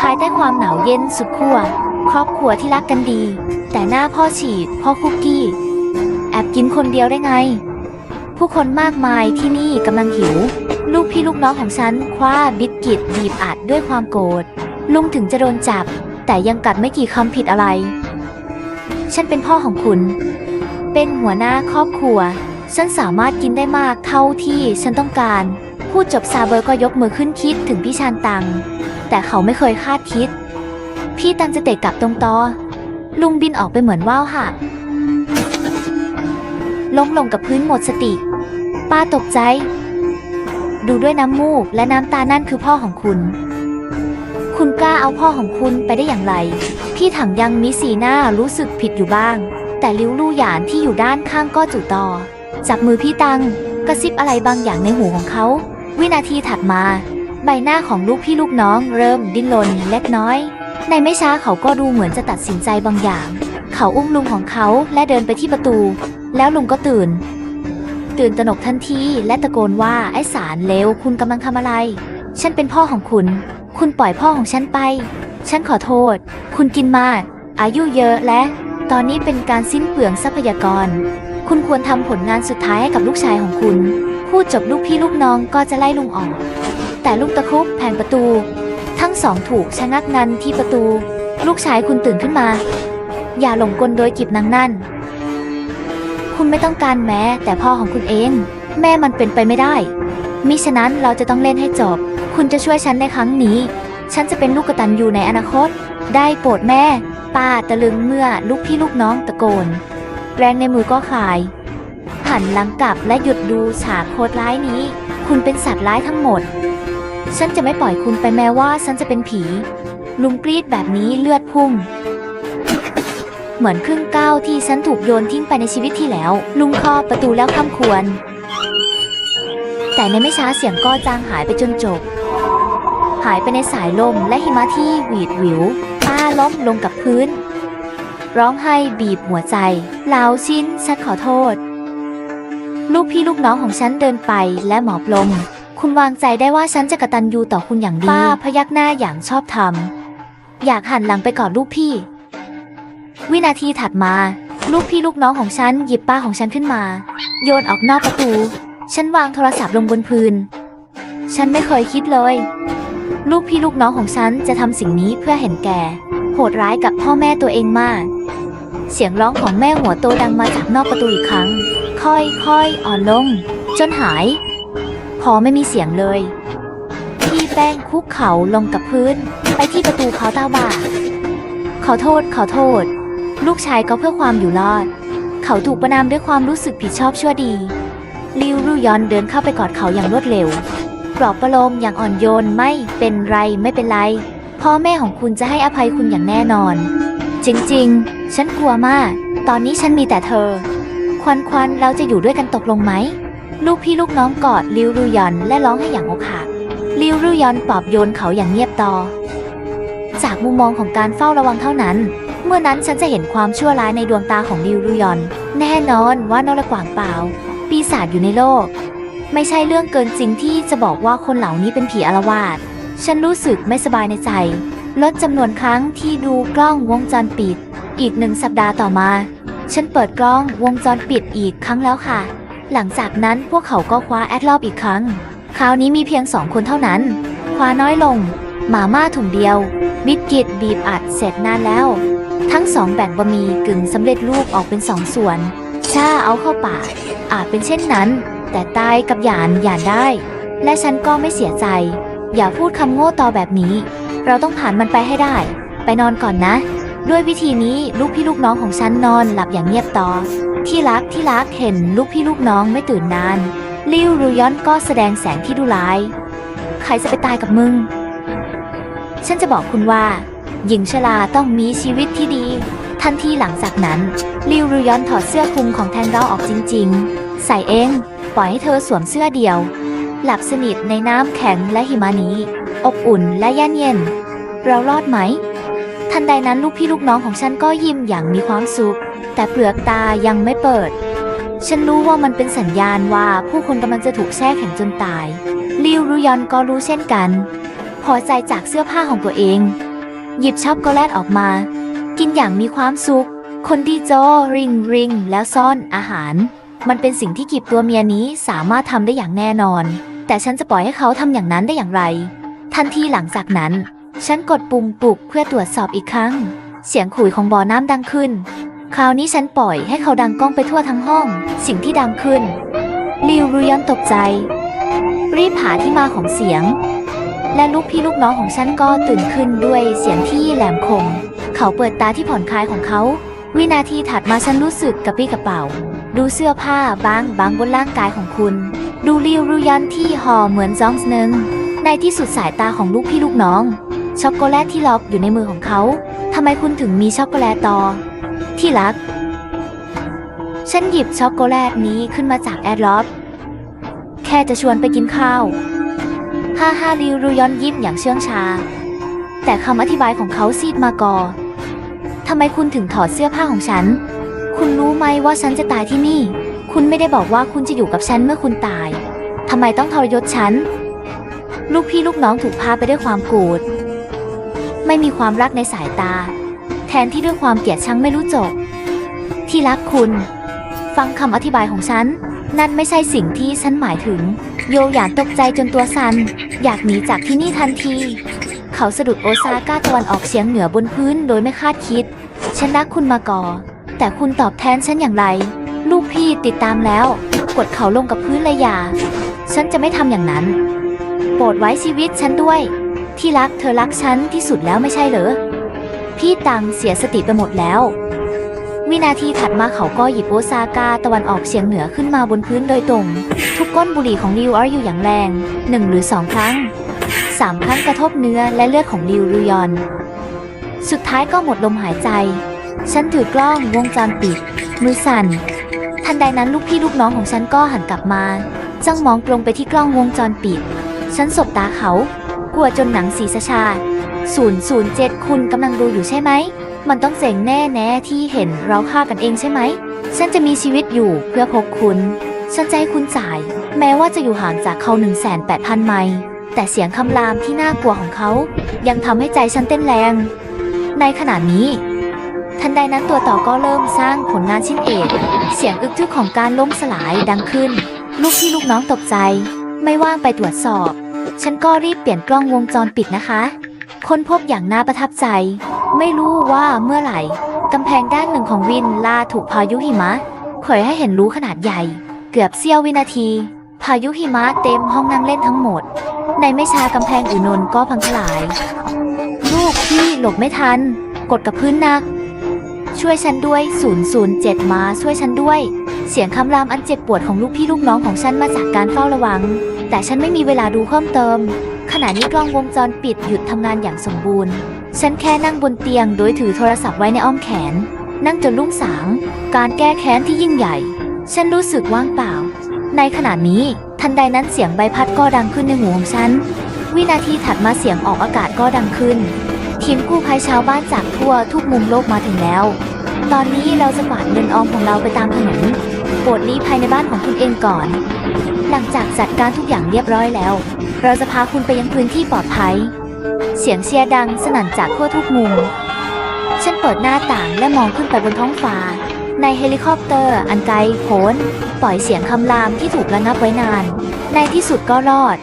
ภายใต้ความหนาวเย็นสุดขั้วครอบครัวที่รักกันดี แต่หน้าพ่อฉีดพ่อคุกกี้ แอบกินคนเดียวได้ไง ผู้คนมากมายที่นี่กำลังหิว ลูกพี่ลูกน้องของฉันคว้าบิสกิตบีบอัดด้วยความโกรธลุงถึงจะโดนจับ แต่ยังกัดไม่กี่คำผิดอะไร ฉันเป็นพ่อของคุณ เป็นหัวหน้าครอบครัว ฉันสามารถกินได้มากเท่าที่ฉันต้องการ พูดจบซาเบอร์ก็ยกมือขึ้นคิดถึงพี่ชานตัง แต่เขาไม่เคยคาดคิด พี่ตังจะเตะกลับตรงตอ ลุงบินออกไปเหมือนว่าวหักล้มลงกับพื้นหมดสติ ป้าตกใจ ดูด้วยน้ำมูกและน้ำตานั่นคือพ่อของคุณ คุณกล้าเอาพ่อของคุณไปได้อย่างไร พี่ถังยังมีสีหน้ารู้สึกผิดอยู่บ้าง แต่ลิ้วลู่หยานที่อยู่ด้านข้างก็จู่ตอ จับมือพี่ตัง กระซิบอะไรบางอย่างในหูของเขา วินาทีถัดมา ใบหน้าของลูกพี่ลูกน้องเริ่มดิ้นรนเล็กน้อย ในไม่ช้าเขาก็ดูเหมือนจะตัดสินใจบางอย่าง เขาอุ้มลุงของเขาและเดินไปที่ประตู แล้วลุงก็ตื่น ตื่นตระหนกทันทีและตะโกนว่าไอ้สารเลวคุณกำลังทำอะไร ฉันเป็นพ่อของคุณ คุณปล่อยพ่อของฉันไป ฉันขอโทษ คุณกินมาก อายุเยอะและ ตอนนี้เป็นการสิ้นเปลืองทรัพยากร คุณควรทำผลงานสุดท้ายให้กับลูกชายของคุณ พูดจบลูกพี่ลูกน้องก็จะไล่ลุงออก แต่ลูกตะครุบแผงประตู ทั้งสองถูกชะงักงันที่ประตู ลูกชายคุณตื่นขึ้นมา อย่าหลงกลโดยกิบนางนั่น คุณไม่ต้องการแม้แต่พ่อของคุณเอง แม่มันเป็นไปไม่ได้ มิฉะนั้นเราจะต้องเล่นให้จบ คุณจะช่วยฉันในครั้งนี้ ฉันจะเป็นลูกกตันอยู่ในอนาคต ได้โปรดแม่ป้าตะลึงเมื่อลูกพี่ลูกน้องตะโกน แรงในมือก็ขาย หันหลังกลับและหยุดดูฉากโคตรร้ายนี้ คุณเป็นสัตว์ร้ายทั้งหมด ฉันจะไม่ปล่อยคุณไปแม้ว่าฉันจะเป็นผี ลุงกรีดแบบนี้เลือดพุ่ง เหมือนครึ่งก้าวที่ฉันถูกโยนทิ้งไปในชีวิตที่แล้ว ลุงคอประตูแล้วข้ามควร แต่ในไม่ช้าเสียงก็จางหายไปจนจบ หายไปในสายลมและหิมะที่หวีดหวิวป้าล้มลงกับพื้น ร้องไห้บีบหัวใจลาวชินฉันขอโทษ ลูกพี่ลูกน้องของฉันเดินไปและหมอบลง คุณวางใจได้ว่าฉันจะกระตันยูต่อคุณอย่างดีป้าพยักหน้าอย่างชอบธรรม อยากหันหลังไปกอดลูกพี่ วินาทีถัดมา ลูกพี่ลูกน้องของฉันหยิบป้าของฉันขึ้นมา โยนออกนอกประตู ฉันวางโทรศัพท์ลงบนพื้น ฉันไม่เคยคิดเลย ลูกพี่ลูกน้องของฉันจะทำสิ่งนี้เพื่อเห็นแก่ หดร้ายกับพ่อแม่ตัวเองมาก เสียงร้องของแม่หัวโตดังมาจากนอกประตูอีกครั้ง ค่อยๆอ่อนลง จนหาย พอไม่มีเสียงเลย พี่แป้งคุกเข่าลงกับพื้น ไปที่ประตูเคาตาร์บาขอโทษขอโทษ ลูกชายก็เพื่อความอยู่รอด เขาถูกประนามด้วยความรู้สึกผิดชอบชั่วดี ลิวรุยอนเดินเข้าไปกอดเขาอย่างรวดเร็วปลอบประโลมอย่างอ่อนโยนไม่เป็นไรไม่เป็นไร พ่อแม่ของคุณจะให้อภัยคุณอย่างแน่นอน จริงๆ ฉันกลัวมาก ตอนนี้ฉันมีแต่เธอ ควันควันๆเราจะอยู่ด้วยกันตกลงไหม ลูกพี่ลูกน้องกอดลิวรุยอนและร้องให้อย่างอกหักลิวรุยอนปลอบโยนเขาอย่างเงียบต่อ จากมุมมองของการเฝ้าระวังเท่านั้น เมื่อนั้นฉันจะเห็นความชั่วร้ายในดวงตาของลิวรุยอน แน่นอนว่านรกว่างเปล่า ปีศาจอยู่ในโลก ไม่ใช่เรื่องเกินจริงที่จะบอกว่าคนเหล่านี้เป็นผีอารวาส ฉันรู้สึกไม่สบายในใจ ลดจำนวนครั้งที่ดูกล้องวงจรปิด อีกหนึ่งสัปดาห์ต่อมา ฉันเปิดกล้องวงจรปิดอีกครั้งแล้วค่ะ หลังจากนั้นพวกเขาก็คว้าแอดรอบอีกครั้ง คราวนี้มีเพียงสองคนเท่านั้น คว้าน้อยลง หมาม่าถุงเดียว บิสกิตบีบอัดเสร็จนานแล้ว ทั้งสองแบ่งบะหมี่กึ่งสำเร็จรูปออกเป็นสองส่วนชาเอาเข้าปากอาจเป็นเช่นนั้น แต่ตายกับหยานหยานได้ และฉันก็ไม่เสียใจ อย่าพูดคำโง่ต่อแบบนี้ เราต้องผ่านมันไปให้ได้ ไปนอนก่อนนะ ด้วยวิธีนี้ลูกพี่ลูกน้องของฉันนอนหลับอย่างเงียบต่อ ที่รักที่รักเห็นลูกพี่ลูกน้องไม่ตื่นนาน ลิวรูยอนก็แสดงแสงที่ดุร้าย ใครจะไปตายกับมึง ฉันจะบอกคุณว่า หญิงชราต้องมีชีวิตที่ดี ทันทีหลังจากนั้น ลิวรูยอนถอดเสื้อคลุมของแทนเดาออกจริง ๆ ใส่เอง ปล่อยให้เธอสวมเสื้อเดียว หลับสนิทในน้ำแข็งและหิมะนี้ อบอุ่นและเย็นเย็น เรารอดไหม ทันใดนั้นลูกพี่ลูกน้องของฉันก็ยิ้มอย่างมีความสุข แต่เปลือกตายังไม่เปิด ฉันรู้ว่ามันเป็นสัญญาณว่าผู้คนกำลังจะถูกแช่แข็งจนตาย ลิวรุยอนก็รู้เช่นกัน พอใจจากเสื้อผ้าของตัวเอง หยิบช็อกโกแลตออกมา กินอย่างมีความสุข คนที่โจริงริงแล้วซ่อนอาหาร มันเป็นสิ่งที่กิบตัวเมียนี้สามารถทำได้อย่างแน่นอน แต่ฉันจะปล่อยให้เขาทำอย่างนั้นได้อย่างไร ทันทีหลังจากนั้น ฉันกดปุ่มปลุกเพื่อตรวจสอบอีกครั้ง เสียงขุยของบ่อน้ำดังขึ้น คราวนี้ฉันปล่อยให้เขาดังก้องไปทั่วทั้งห้อง สิ่งที่ดังขึ้น ลิวรุยอนตกใจ รีบหาที่มาของเสียง และลูกพี่ลูกน้องของฉันก็ตื่นขึ้นด้วยเสียงที่แหลมคม เขาเปิดตาที่ผ่อนคลายของเขา วินาทีถัดมาฉันรู้สึกกระปี้กระเป๋า ดูเสื้อผ้าบางบางบนร่างกายของคุณ ดูริวรุยันที่ห่อเหมือนซองส์หนึง ในที่สุดสายตาของลูกพี่ลูกน้อง ช็อกโกแลตที่ล็อกอยู่ในมือของเขาทำไมคุณถึงมีช็อกโกแลตต่อ ที่รัก ฉันหยิบช็อกโกแลตนี้ขึ้นมาจากแอดล็อบ แค่จะชวนไปกินข้าวฮ่าฮ่าริวรุยอนยิ้มอย่างเชื่องชา แต่คำอธิบายของเขาซีดมากอทำไมคุณถึงถอดเสื้อผ้าของฉัน คุณรู้ไหมว่าฉันจะตายที่นี่ คุณไม่ได้บอกว่าคุณจะอยู่กับฉันเมื่อคุณตาย ทำไมต้องทรยศฉัน ลูกพี่ลูกน้องถูกพาไปด้วยความโกรธ ไม่มีความรักในสายตา แทนที่ด้วยความเกลียดชังไม่รู้จบ ที่รักคุณ ฟังคำอธิบายของฉัน นั่นไม่ใช่สิ่งที่ฉันหมายถึง โยหยานตกใจจนตัวสัน่น อยากหนีจากที่นี่ทันที เขาสะดุดโอซาก้าตะวันออกเฉียงเหนือบนพื้นโดยไม่คาดคิด ฉันรักคุณมาก่อ แต่คุณตอบแทนฉันอย่างไร ลูกพี่ติดตามแล้ว กดเขาลงกับพื้นเลยอย่า ฉันจะไม่ทำอย่างนั้น โปรดไว้ชีวิตฉันด้วย ที่รักเธอรักฉันที่สุดแล้วไม่ใช่เหรอ พี่ตังเสียสติไปหมดแล้ว วินาทีถัดมาเขาก็หยิบโอซาก้าตะวันออกเฉียงเหนือขึ้นมาบนพื้นโดยตรง ทุกก้นบุหรี่ของริวอร์อยู่อย่างแรงหนึ่งหรือสองครั้งสามครั้งกระทบเนื้อและเลือดของริวรุยอน สุดท้ายก็หมดลมหายใจ ฉันถือกล้องวงจรปิด มือสั่น ทันใดนั้นลูกพี่ลูกน้องของฉันก็หันกลับมาจ้องมองตรงไปที่กล้องวงจรปิด ฉันสบตาเขา กลัวจนหนังสีสะชาศูนย์ศูนย์เจ็ดคุณกำลังดูอยู่ใช่ไหม มันต้องเจ๋งแน่แน่ที่เห็นเราฆ่ากันเองใช่ไหม ฉันจะมีชีวิตอยู่เพื่อพบคุณ ฉันจะให้คุณจ่าย แม้ว่าจะอยู่ห่างจากเขา1 8 0 0 0 ไมล์แต่เสียงคำรามที่น่ากลัวของเขา ยังทำให้ใจฉันเต้นแรง ในขณะนี้ ทันใดนั้นตัวต่อก็เริ่มสร้างผลงานชิ้นเอก เสียงอึกทึกของการล่มสลายดังขึ้น ลูกพี่ลูกน้องตกใจ ไม่ว่างไปตรวจสอบ ฉันก็รีบเปลี่ยนกล้องวงจรปิดนะคะ ค้นพบอย่างน่าประทับใจ ไม่รู้ว่าเมื่อไหร่กำแพงด้านหนึ่งของวินลาถูกพายุหิมะเผยให้เห็นรู้ขนาดใหญ่ เกือบเสี้ยววินาที พายุหิมะเต็มห้องนั่งเล่นทั้งหมด ในไม่ช้ากำแพงอื่นนนก็พังทลาย ลูกพี่หลบไม่ทัน กดกับพื้นหนัก ช่วยฉันด้วย 007 มาช่วยฉันด้วย เสียงคำรามอันเจ็บปวดของลูกพี่ลูกน้องของฉันมาจากการเฝ้าระวัง แต่ฉันไม่มีเวลาดูเพิ่มเติม ขณะนี้กล้องวงจรปิดหยุดทำงานอย่างสมบูรณ์ ฉันแค่นั่งบนเตียงโดยถือโทรศัพท์ไว้ในอ้อมแขน นั่งจนรุ่งสาง การแก้แค้นที่ยิ่งใหญ่ ฉันรู้สึกว่างเปล่า ในขณะนี้ทันใดนั้นเสียงใบพัดก็ดังขึ้นในหูของฉัน วินาทีถัดมาเสียงออกอากาศก็ดังขึ้นทีมกู้ภัยชาวบ้านจากทั่วทุกมุมโลกมาถึงแล้ว ตอนนี้เราจะกวาดเงินออมของเราไปตามถนนโปรดลี้ภัยในบ้านของคุณเองก่อน หลังจากจัดการทุกอย่างเรียบร้อยแล้ว เราจะพาคุณไปยังพื้นที่ปลอดภัย เสียงเชียร์ดังสนั่นจากทั่วทุกมุม ฉันเปิดหน้าต่างและมองขึ้นไปบนท้องฟ้า ในเฮลิคอปเตอร์อันไกลโพ้นปล่อยเสียงคำรามที่ถูกระงับไว้นาน ในที่สุดก็รอด